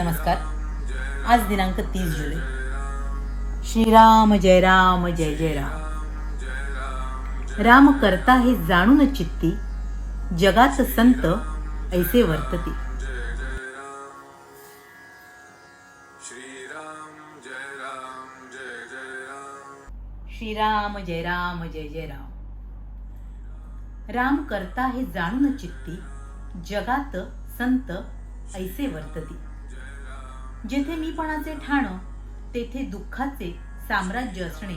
नमस्कार. आज दिनांक तीस जुलै. श्रीराम जय राम जय जय राम. राम करता हे जाणून चित्ती जगात संत ऐसे वर्तती. श्रीराम जय राम जय जय राम. श्रीराम जय राम जय जय राम राम करता हे जाणून चित्ती जगात संत ऐसे वर्तती. जेथे मीपणाचे ठाण तेथे दुःखाचे साम्राज्य असणे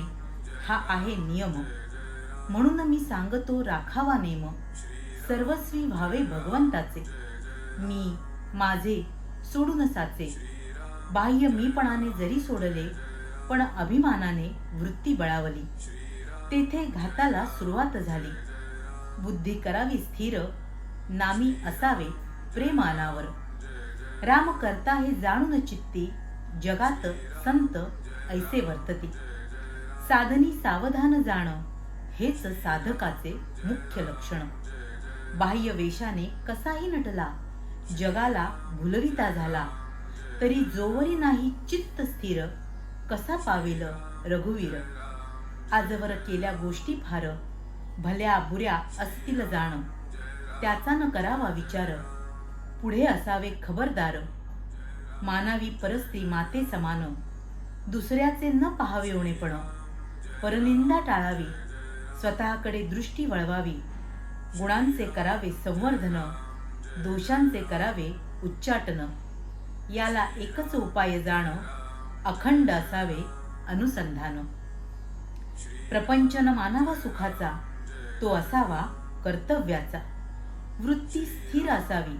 हा आहे नियम. म्हणून मी सांगतो राखावा नेम. सर्वस्वी व्हावे भगवंताचे. मी माझे सोडून साचे. बाह्य मीपणाने जरी सोडले पण अभिमानाने वृत्ती बळावली. तेथे घाताला सुरुवात झाली. बुद्धी करावी स्थिर नामी असावे प्रेमानावर. राम करता हे जाणून चित्ती जगात संत ऐसे वर्तती. साधनी सावधान जाण हेच साधकाचे मुख्य लक्षण. बाह्य वेशाने कसाही नटला जगाला भुलविता झाला तरी जोवरी नाही चित्त स्थिर कसा पावेल रघुवीर? आजवर केल्या गोष्टी फार भल्या बुऱ्या असतील जाण त्याचा न करावा विचार. पुढे असावे खबरदार. मानावी परस्ती माते समान. दुसऱ्याचे न पाहावे उणेपण परनिंदा टाळावी. स्वतःकडे दृष्टी वळवावी. गुणांचे करावे संवर्धन. दोषांचे करावे उच्चाटन. याला एकच उपाय जाण अखंड असावे अनुसंधान. प्रपंचन मानावा सुखाचा तो असावा कर्तव्याचा. वृत्ती स्थिर असावी.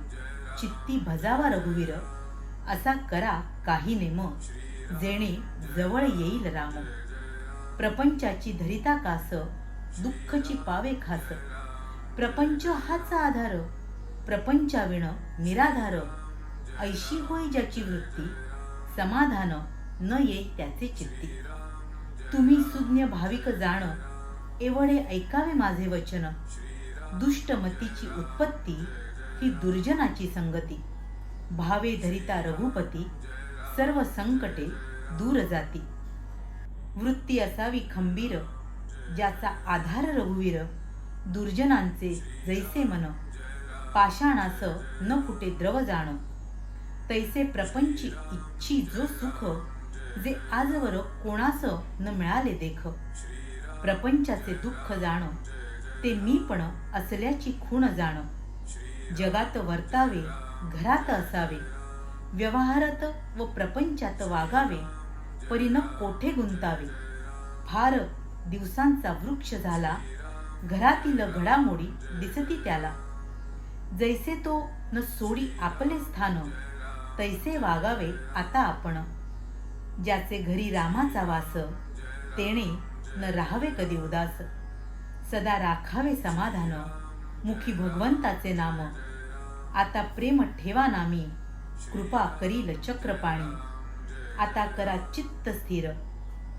चित्ती भजावा रघुवीर असा करा काही नेम जेणे जवळ येईल राम. प्रपंचाची धरिता कास दुःखची पावे खास. प्रपंच हाच आधार प्रपंचाविण निराधार. ऐशी होय ज्याची वृत्ती समाधान न येई त्याचे चित्ती. तुम्ही सुज्ञ भाविक जाण एवढे ऐकावे माझे वचन. दुष्टमतीची उत्पत्ती ही दुर्जनाची संगती. भावे धरिता रघुपती सर्व संकटे दूर जाती. वृत्ती असावी खंबीर ज्याचा आधार रघुवीर दुर्जनांचे जैसे मन. पाषाणास न कुठे द्रव जाण. तैसे प्रपंची इच्छी जो सुख जे आजवर कोणास न मिळाले देख. प्रपंचाचे दुःख जाण ते मी पण असल्याची खूण जाण. जगात वर्तावे घरात असावे. व्यवहारात व प्रपंचात वागावे परिण कोठे गुंतावे? फार दिवसांचा वृक्ष झाला घरातील घडामोडी दिसती त्याला. जैसे तो न सोडी आपले स्थान तैसे वागावे आता आपण. ज्याचे घरी रामाचा वास तेणे न राहावे कधी उदास. सदा राखावे समाधान. मुखी भगवंताचे नाम. आता प्रेम ठेवा नामी कृपा करील चक्रपाणी. आता करा चित्त स्थिर.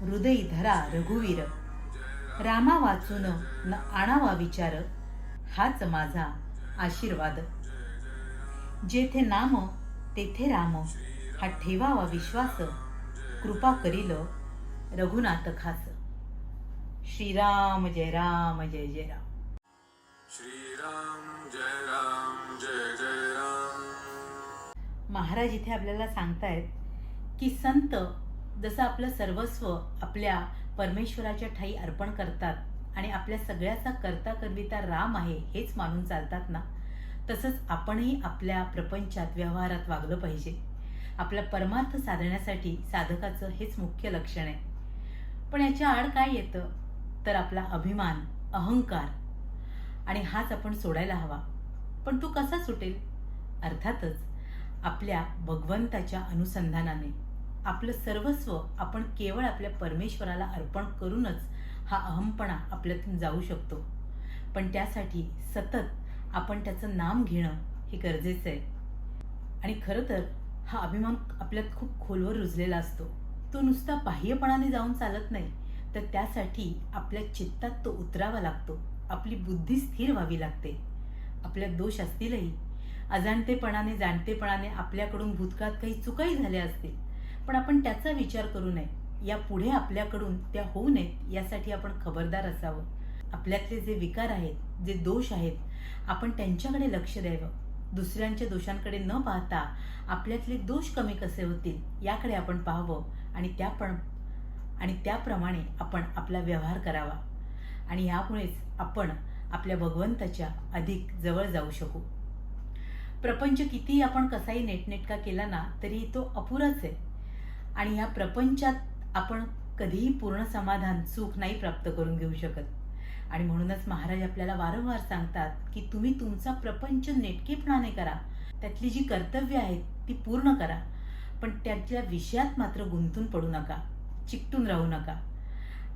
हृदय धरा रघुवीर. रामा वाचून न आणावा विचार. हाच माझा आशीर्वाद. जेथे नाम तेथे राम. हा ठेवावा विश्वास. कृपा करील रघुनाथ खास. श्रीराम जय राम जय जय राम. श्रीराम जय राम जय जय राम. महाराज इथे आपल्याला सांगतायत की संत जसं आपलं सर्वस्व आपल्या परमेश्वराच्या ठाई अर्पण करतात आणि आपल्या सगळ्याचा करता करविता राम आहे हेच मानून चालतात ना? तसंच आपणही आपल्या प्रपंचात व्यवहारात वागलं पाहिजे. आपला परमार्थ साधण्यासाठी साधकाचं हेच मुख्य लक्षण आहे. पण याच्या आड काय येतं? तर आपला अभिमान अहंकार आणि हाच आपण सोडायला हवा. पण तो कसा सुटेल? अर्थातच आपल्या भगवंताच्या अनुसंधानाने आपलं सर्वस्व आपण केवळ आपल्या परमेश्वराला अर्पण करूनच हा अहमपणा आपल्यातून जाऊ शकतो. पण त्यासाठी सतत आपण त्याचं नाम घेणं हे गरजेचं आहे. आणि खरं तर हा अभिमान आपल्यात खूप खोलवर रुजलेला असतो. तो नुसता बाह्यपणाने जाऊन चालत नाही तर त्यासाठी आपल्या चित्तात तो उतरावा लागतो. आपली बुद्धी स्थिर व्हावी लागते. आपल्या दोष असतीलही. अजाणतेपणाने जाणतेपणाने आपल्याकडून भूतकाळात काही चुकाही झाल्या असतील. पण आपण त्याचा विचार करू नये. या पुढे आपल्याकडून त्या होऊ नयेत यासाठी आपण खबरदार असावं. आपल्यातले जे विकार आहेत जे दोष आहेत आपण त्यांच्याकडे लक्ष द्यावं. दुसऱ्यांच्या दोषांकडे न पाहता आपल्यातले दोष कमी कसे होतील याकडे आपण पाहावं आणि त्या पण आणि त्याप्रमाणे आपण आपला व्यवहार करावा. आणि यामुळेच आपण आपल्या भगवंताच्या अधिक जवळ जाऊ शकू. प्रपंच कितीही आपण कसाही नेटनेटका केला ना तरी तो अपुराच आहे. आणि ह्या प्रपंचात आपण कधीही पूर्ण समाधान सुख नाही प्राप्त करून घेऊ शकत. आणि म्हणूनच महाराज आपल्याला वारंवार सांगतात की तुम्ही तुमचा प्रपंच नेटकेपणाने करा. त्यातली जी कर्तव्य आहेत ती पूर्ण करा. पण त्यातल्या विषयात मात्र गुंतून पडू नका. चिकटून राहू नका.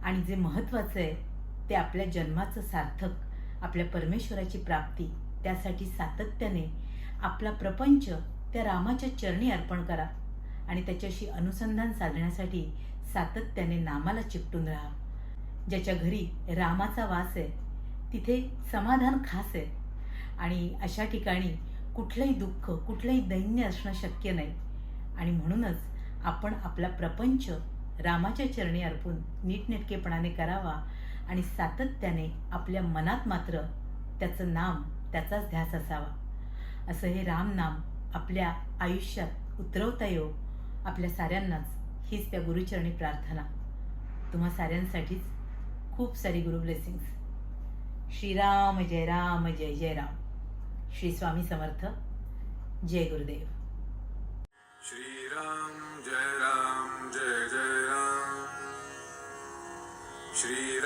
आणि जे महत्त्वाचं आहे ते आपल्या जन्माचं सार्थक आपल्या परमेश्वराची प्राप्ती त्यासाठी सातत्याने आपला प्रपंच त्या रामाच्या चरणी अर्पण करा आणि त्याच्याशी अनुसंधान साधण्यासाठी सातत्याने नामाला चिपटून राहा. ज्याच्या घरी रामाचा वास आहे तिथे समाधान खास आहे. आणि अशा ठिकाणी कुठलंही दुःख कुठलंही दैन्य असणं शक्य नाही. आणि म्हणूनच आपण आपला प्रपंच रामाच्या चरणी अर्पून नीटनेटकेपणाने करावा आणि सातत्याने आपल्या मनात मात्र त्याचं नाम त्याचाच ध्यास असावा. असं हे रामनाम आपल्या आयुष्यात उतरवता येऊ आपल्या साऱ्यांनाच हीच त्या गुरुचरणी प्रार्थना. तुम्हा साऱ्यांसाठीच खूप सारी गुरु ब्लेसिंग्स श्रीराम जय राम जय जय राम. श्री स्वामी समर्थ. जय गुरुदेव. श्रीराम जय राम.